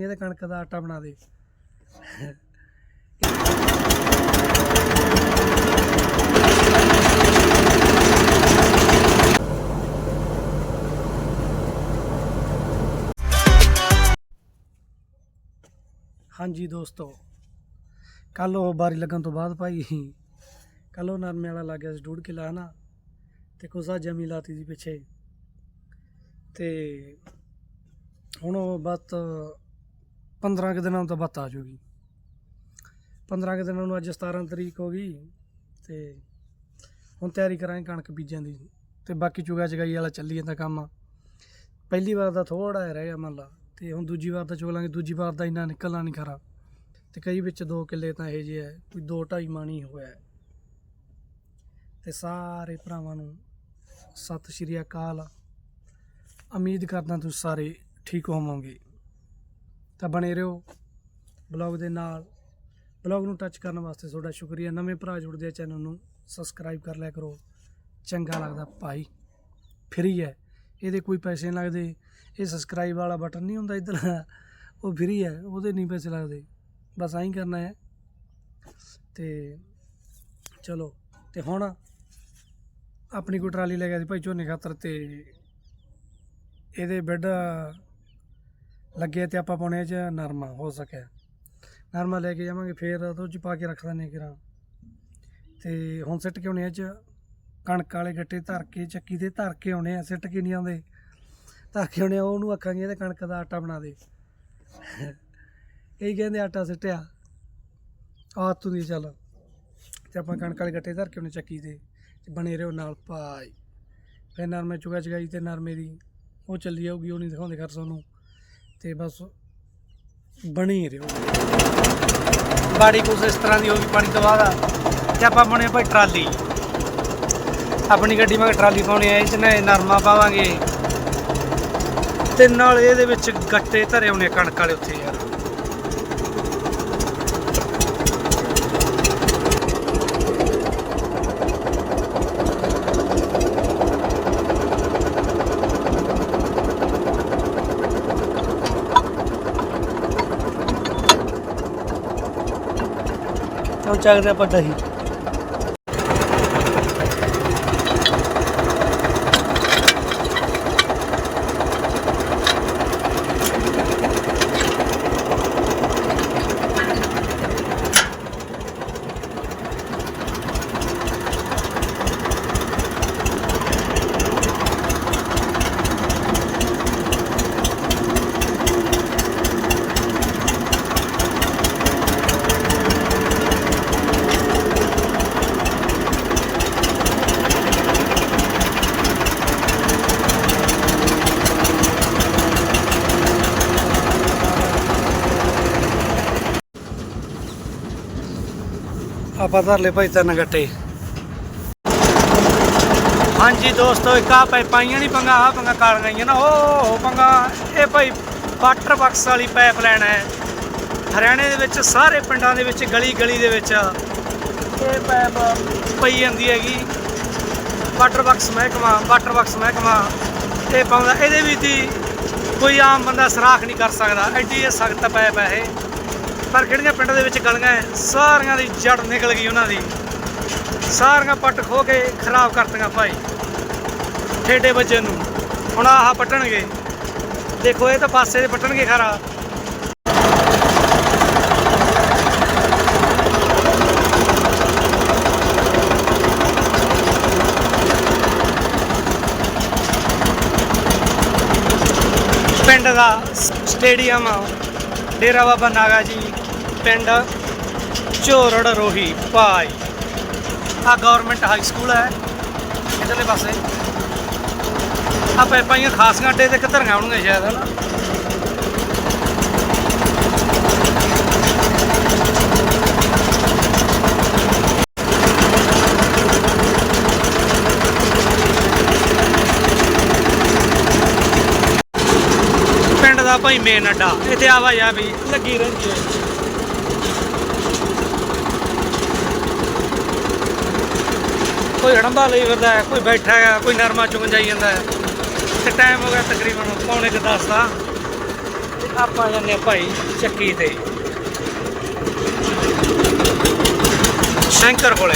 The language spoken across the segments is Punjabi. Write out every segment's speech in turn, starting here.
ਆਖਾਂਗੇ ਇਹਦੇ ਕਣਕ ਦਾ ਆਟਾ ਬਣਾ ਦੇ। ਹਾਂਜੀ ਦੋਸਤੋ ਕੱਲ ਉਹ ਬਾਰੀ ਲੱਗਣ ਤੋਂ ਬਾਅਦ ਭਾਈ ਕੱਲ ਉਹ ਨਰਮੇ ਵਾਲਾ ਲੱਗ ਗਿਆ ਸੀ ਡੂੜ ਕਿਲਾ, ਹਨਾ? ਤੇ ਕੁਸਾ ਜਮੀ ਲਾਤੀ ਸੀ ਪਿੱਛੇ। ਤੇ ਹੁਣ ਉਹ ਬਸ 15 ਕੁ ਦਿਨਾਂ ਨੂੰ ਤਾਂ ਬੱਤ ਆ ਜੂਗੀ 15 ਕੁ ਦਿਨਾਂ ਨੂੰ ਅੱਜ 17 ਤਰੀਕ ਹੋ ਗਈ ਤੇ ਹੁਣ ਤਿਆਰੀ ਕਰਾਂਗੇ ਕਣਕ ਬੀਜਾਂ ਦੀ ਤੇ ਬਾਕੀ ਚੁਗਾ ਚਗਾਈ ਵਾਲਾ ਚੱਲੀ ਜਾਂਦਾ ਕੰਮ। ਪਹਿਲੀ ਵਾਰ ਦਾ ਥੋੜਾ ਜਿਹਾ ਰਹਿ ਗਿਆ ਮੰਨ ਲਾ ਤੇ ਹੁਣ ਦੂਜੀ ਵਾਰ ਦਾ ਚੋਲਾਂਗੇ ਦੂਜੀ ਵਾਰ ਦਾ ਇੰਨਾ ਨਿਕਲਣਾ ਨਹੀਂ ਖਰਾ। ਤੇ ਕਈ ਵਿੱਚ ਦੋ ਕਿੱਲੇ ਤਾਂ ਇਹ ਜਿਹੇ ਹੈ ਕੋਈ ਦੋ ਢਾਈ ਮਾਣੀ ਹੋਇਆ। ਹੈ। ਤੇ ਸਾਰੇ ਭਰਾਵਾਂ ਨੂੰ ਸਤਿ ਸ਼੍ਰੀ ਅਕਾਲ। ਉਮੀਦ ਕਰਦਾ ਤੁਸੀਂ ਸਾਰੇ ਠੀਕ ਹੋਵੋਗੇ। ਤਾਂ ਬਣੇ ਰਹੋ ਬਲੌਗ ਦੇ ਨਾਲ। ਬਲੌਗ ਨੂੰ ਟੱਚ ਕਰਨ ਵਾਸਤੇ ਤੁਹਾਡਾ ਸ਼ੁਕਰੀਆ। ਨਵੇਂ ਭਰਾ ਜੁੜਦੇ ਆ ਚੈਨਲ ਨੂੰ ਸਬਸਕ੍ਰਾਈਬ ਕਰ ਲਿਆ ਕਰੋ। ਚੰਗਾ ਲੱਗਦਾ ਭਾਈ। ਫ੍ਰੀ ਹੈ। ਇਹਦੇ ਕੋਈ ਪੈਸੇ ਨਹੀਂ ਲੱਗਦੇ। ਇਹ ਸਬਸਕ੍ਰਾਈਬ ਵਾਲਾ ਬਟਨ ਨਹੀਂ ਹੁੰਦਾ ਇੱਧਰ। ਉਹ ਫ੍ਰੀ ਹੈ। ਉਹਦੇ ਨਹੀਂ ਪੈਸੇ ਲੱਗਦੇ। ਬਸ ਐਂ ਕਰਨਾ ਹੈ। ਤੇ ਚਲੋ। ਤੇ ਹੁਣ ਆਪਣੀ ਕੋਈ ਟਰਾਲੀ ਲੈ ਗਿਆ ਸੀ ਭਾਈ ਝੋਨੇ ਖਾਤਰ ਤੇ ਇਹਦੇ ਬੈੱਡ ਲੱਗੇ ਤੇ ਆਪਾਂ ਪਾਉਣੇ ਚ ਨਰਮਾ, ਹੋ ਸਕਿਆ। ਨਰਮਾ ਲੈ ਕੇ ਜਾਵਾਂਗੇ, ਫੇਰ ਉਹ ਚ ਪਾ ਕੇ ਰੱਖ ਦਿੰਦੇ ਕਿਰਾਂ ਤੇ ਹੁਣ ਸਿੱਟ ਕੇ ਆਉਣੇ ਆ ਚ ਕਣਕ ਵਾਲੇ ਗੱਟੇ ਧਰ ਕੇ, ਚੱਕੀ ਤੇ ਧਰ ਕੇ ਆਉਣੇ ਆ, ਸਿੱਟ ਕੇ ਨਹੀਂ ਆਉਂਦੇ। ਧਰ ਕੇ ਆਉਣੇ ਆ, ਉਹਨੂੰ ਆਖਾਂਗੇ ਇਹਦੇ ਕਣਕ ਦਾ ਆਟਾ ਬਣਾ ਦੇ। ਕਈ ਕਹਿੰਦੇ ਆਟਾ ਸਿੱਟਿਆ। ਆ ਤੂੰ ਦੀ ਚੱਲ। ਤੇ ਆਪਾਂ ਕਣਕ ਵਾਲੇ ਗੱਟੇ ਧਰ ਕੇ ਆਉਣੇ ਚੱਕੀ ਤੇ ਤੇ ਬਣੇ ਰਹੋ ਨਾਲ, ਭਾਈ। ਫਿਰ ਨਰਮੇ ਚੁਗਾ ਚਗਾਈ ਤੇ ਨਰਮੇ ਦੀ, ਉਹ ਚੱਲੀ ਜਾਊਗੀ ਉਹ ਨਹੀਂ ਦਿਖਾਉਂਦੇ ਕਰ ਸਾਨੂੰ ਤੇ ਬਸ ਬਣੀ ਰਹੋ। ਬਾੜੀ ਕੁਛ ਇਸ ਤਰ੍ਹਾਂ ਦੀ ਹੋ ਗਈ ਪਾਣੀ ਤੋਂ ਬਾਅਦ ਤੇ ਆਪਾਂ ਬਣੇ ਭਾਈ ਟਰਾਲੀ। ਆਪਣੀ ਗੱਡੀ ਮੈਂ ਟਰਾਲੀ ਪਾਉਣੀ ਹੈ ਇਹ ਚ ਨਾ ਨਰਮਾ ਪਾਵਾਂਗੇ। ਤੇ ਨਾਲ ਇਹਦੇ ਵਿੱਚ ਗੱਟੇ ਧਰੇ ਹੋਣੇ ਕਣਕ ਵਾਲੇ ਉੱਥੇ ਯਾਰ। ਉਹ ਚੱਕਦੇ ਆਪਾਂ ਦਹੀਂ। ਆਪਾਂ ਧਰਲੇ ਲੈ ਭਾਈ ਤਿੰਨ ਗੱਟੇ। ਹਾਂਜੀ ਦੋਸਤੋ, ਇੱਕ ਆ ਪਾਈ ਪਾਈਆਂ ਨਹੀਂ ਪੰਗਾ ਆ ਪੰਗਾ ਕਾਲ ਗਈਆਂ ਨਾ। ਉਹ ਉਹ ਪੰਗਾ। ਇਹ ਭਾਈ ਵਾਟਰ ਬਕਸ ਵਾਲੀ ਪਾਈਪ ਲਾਈਨ ਹੈ। ਹਰਿਆਣੇ ਦੇ ਵਿੱਚ, ਸਾਰੇ ਪਿੰਡਾਂ ਦੇ ਵਿੱਚ ਗਲੀ ਗਲੀ ਦੇ ਵਿੱਚ ਇਹ ਪਾਈਪ ਪਈ ਜਾਂਦੀ ਹੈਗੀ। ਵਾਟਰ ਬਕਸ ਮਹਿਕਮਾ, ਵਾਟਰ ਬਕਸ ਮਹਿਕਮਾ ਇਹ ਪਾਉਂਦਾ। ਇਹਦੇ ਵਿੱਚ ਦੀ ਕੋਈ ਆਮ ਬੰਦਾ ਸਰਾਖ ਨਹੀਂ ਕਰ ਸਕਦਾ। ਐਡੀ ਇਹ ਸਖਤ ਪਾਈਪ ਹੈ ਇਹ। ਪਰ ਕਿਹੜੀਆਂ ਪਿੰਡ ਦੇ ਵਿੱਚ ਗਲੀਆਂ ਸਾਰੀਆਂ ਦੀ ਜੜ ਨਿਕਲ ਗਈ ਉਹਨਾਂ ਦੀ। ਸਾਰੀਆਂ ਪੱਟ ਖੋ ਕੇ ਖਰਾਬ ਕਰਤੀਆਂ ਭਾਈ, ਠੇਡੇ ਵੱਜੇ ਨੂੰ। ਹੁਣ ਆਹ ਪੱਟਣਗੇ। ਦੇਖੋ, ਇਹ ਤਾਂ ਪਾਸੇ ਦੇ ਪੱਟਣਗੇ ਖਰਾ। ਪਿੰਡ ਦਾ ਸ- ਸਟੇਡੀਅਮ ਡੇਰਾ ਬਾਬਾ ਨਾਗਾ ਜੀ, ਪਿੰਡ ਝੋਰੜ ਰੋਹੀ, ਭਾਈ। ਆ ਗਵਰਨਮੈਂਟ ਹਾਈ ਸਕੂਲ ਹੈ। ਇਧਰਲੇ ਪਾਸੇ। ਆ ਪੈਪਾਈਆਂ ਖਾਸੀਆਂ ਅੱਡੇ ਤੇ ਕਿੱਧਰ ਆਉਣਗੇ ਸ਼ਾਇਦ, ਹਨਾ? ਭਾਈ ਮੇਨ ਅੱਡਾ। ਇੱਥੇ ਆਵਾਜਾਈ ਵੀ ਲੱਗੀ ਰਹਿੰਦੀ ਹੈ ਕੋਈ ਹੜੰਬਾ ਲਈ ਫਿਰਦਾ ਹੈ, ਕੋਈ ਬੈਠਾ ਹੈ, ਕੋਈ ਨਰਮਾ ਚੁੰਗ ਜਾਈ ਜਾਂਦਾ ਹੈ। ਤੇ ਟਾਈਮ ਹੋ ਗਿਆ ਤਕਰੀਬਨ ਪੌਣੇ ਕੁ ਦਸ ਦਾ। ਆਪਾਂ ਜਾਂਦੇ ਆ ਭਾਈ ਚੱਕੀ ਤੇ। ਸ਼ੰਕਰ ਕੋਲੇ।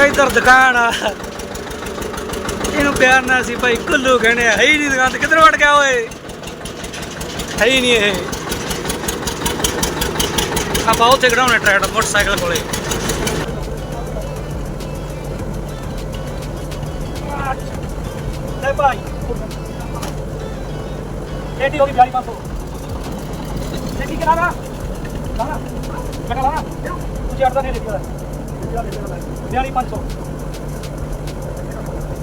ਕਈ ਦਰ ਦੁਕਾਨ ਆ। ਇਹਨੂੰ ਪਿਆਰ ਨਾਲ ਸੀ ਭਾਈ, ਕੁੱਲੂ ਕਹਿੰਦੇ ਆ, ਹੈ ਹੀ ਨਹੀਂ ਦੁਕਾਨ ਤੇ, ਕਿੱਧਰ ਵੜ ਗਿਆ ਓਏ? ਹੈ ਹੀ ਨਹੀਂ ਇਹ। ਆਪਾਂ ਉੱਥੇ ਖੜਾਉਣੇ ਟਰੈਕਟਰ, ਮੋਟਰਸਾਈਕਲ ਕੋਲੇ। ਲੈ ਭਾਈ। ਐਡੀ ਹੋ ਗਈ 4500 ਇਹ ਕੀ ਕਰਾ ਲਾ ਲਾ ਮੈਂ ਕਰਾ ਲਾ ਤੁਝੇ ਅਰਦਾ ਨਹੀਂ ਲਿਖਿਆ 4500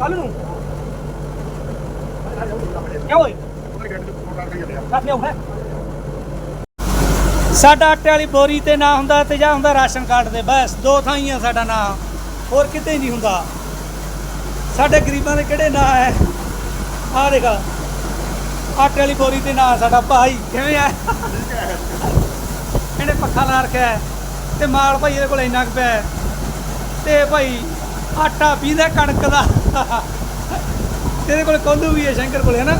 ਕੱਲ ਨੂੰ ਕਿਉਂ ਹੋਈ ਰੱਖ ਲਿਓ ਹੈ ਸਾਡਾ ਆਟੇ ਵਾਲੀ ਬੋਰੀ ਤੇ ਨਾ ਹੁੰਦਾ ਤੇ ਜਾਂ ਹੁੰਦਾ ਰਾਸ਼ਨ ਕਾਰਡ ਦੇ ਬਸ, ਦੋ ਥਾਂ ਹੀ ਆ ਸਾਡਾ ਨਾਂ, ਹੋਰ ਕਿਤੇ ਨਹੀਂ ਹੁੰਦਾ। ਸਾਡੇ ਗਰੀਬਾਂ ਦੇ ਕਿਹੜੇ ਨਾਂ ਹੈ ਆ ਦੇਖ, ਆਟੇ ਵਾਲੀ ਬੋਰੀ ਤੇ ਨਾਂ ਸਾਡਾ ਭਾਈ, ਕਿਵੇਂ ਆ ਇਹਨੇ ਪੱਖਾ ਲਾ ਰੱਖਿਆ ਹੈ ਤੇ ਮਾਲ ਭਾਈ ਇਹਦੇ ਕੋਲ ਇੰਨਾ ਕੁ ਪਿਆ ਤੇ ਭਾਈ, ਆਟਾ ਪੀਂਦਾ ਕਣਕ ਦਾ। ਤੇ ਇਹਦੇ ਕੋਲ ਕੋਲੂ ਵੀ ਹੈ ਸ਼ੰਕਰ ਕੋਲ ਹੈ ਨਾ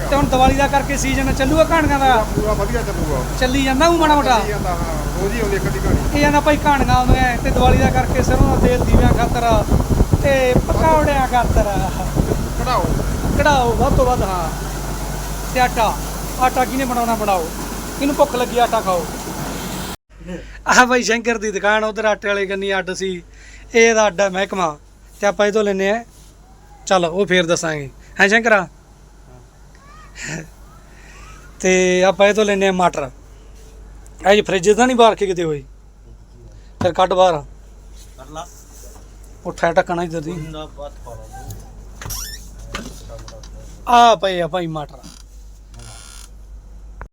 ਤੇ ਹੁਣ ਦੀਵਾਲੀ ਦਾ ਕਰਕੇ ਸੀਜ਼ਨ ਚੱਲੂਗਾ ਕਣਕਾਂ ਦਾ? ਪੂਰਾ ਵਧੀਆ ਚੱਲੂਗਾ। ਚੱਲੀ ਜਾਂਦਾ ਉਹ ਮਾੜਾ ਮੋਟਾ? ਚੱਲੀ ਜਾਂਦਾ ਹਾਂ ਰੋਜ਼ ਹੀ ਆਉਂਦੀ ਇੱਕ ਅੱਧੀ ਕਹਾਣੀ। ਇਹ ਜਾਂਦਾ ਭਾਈ ਕਹਾਣੀਆਂ ਆਉਂਦੀਆਂ ਤੇ ਦੀਵਾਲੀ ਦਾ ਕਰਕੇ ਸਰੋਂ ਦਾ ਤੇਲ ਦੀਵਿਆਂ ਖਾਤਰ ਤੇ ਪਕੌੜਿਆਂ ਖਾਤਰ ਕਢਾਓ। ਕਢਾਓ ਵੱਧ ਤੋਂ ਵੱਧ ਹਾਂ। ਤੇ ਆਟਾ ਆਟਾ ਕਿਹਨੇ ਬਣਾਉਣਾ? ਬਣਾਓ। ਇਹਨੂੰ ਭੁੱਖ ਲੱਗੀ ਆਟਾ ਖਾਓ। ਆਹ ਭਾਈ ਸ਼ੰਕਰ ਦੀ ਦੁਕਾਨ ਉਧਰ ਆਟੇ ਵਾਲੇ ਕੰਨੀ ਅੱਡ ਸੀ। ਇਹ ਇਹਦਾ ਅੱਡਾ ਮਹਿਕਮਾ। ਤੇ ਆਪਾਂ ਇਹ ਤੋਂ ਲੈਨੇ ਆ। ਚੱਲ ਉਹ ਫੇਰ ਦੱਸਾਂਗੇ। ਹੈ ਸ਼ੰਕਰਾ? ਤੇ ਆਪਾਂ ਇਹ ਤੋਂ ਲੈਨੇ ਆ ਮਟਰ। ਇਹ ਜੀ ਫ੍ਰਿਜ ਤਾਂ ਨਹੀਂ ਬਾਹਰ ਕੇ ਕਿਤੇ ਹੋਈ। ਫਿਰ ਕੱਢ ਬਾਹਰ। ਕਰਲਾ ਉੱਠਾ ਟੱਕਣਾ ਇੱਧਰ ਦੀ। ਆ ਪਏ ਆ ਭਾਈ ਮਟਰ।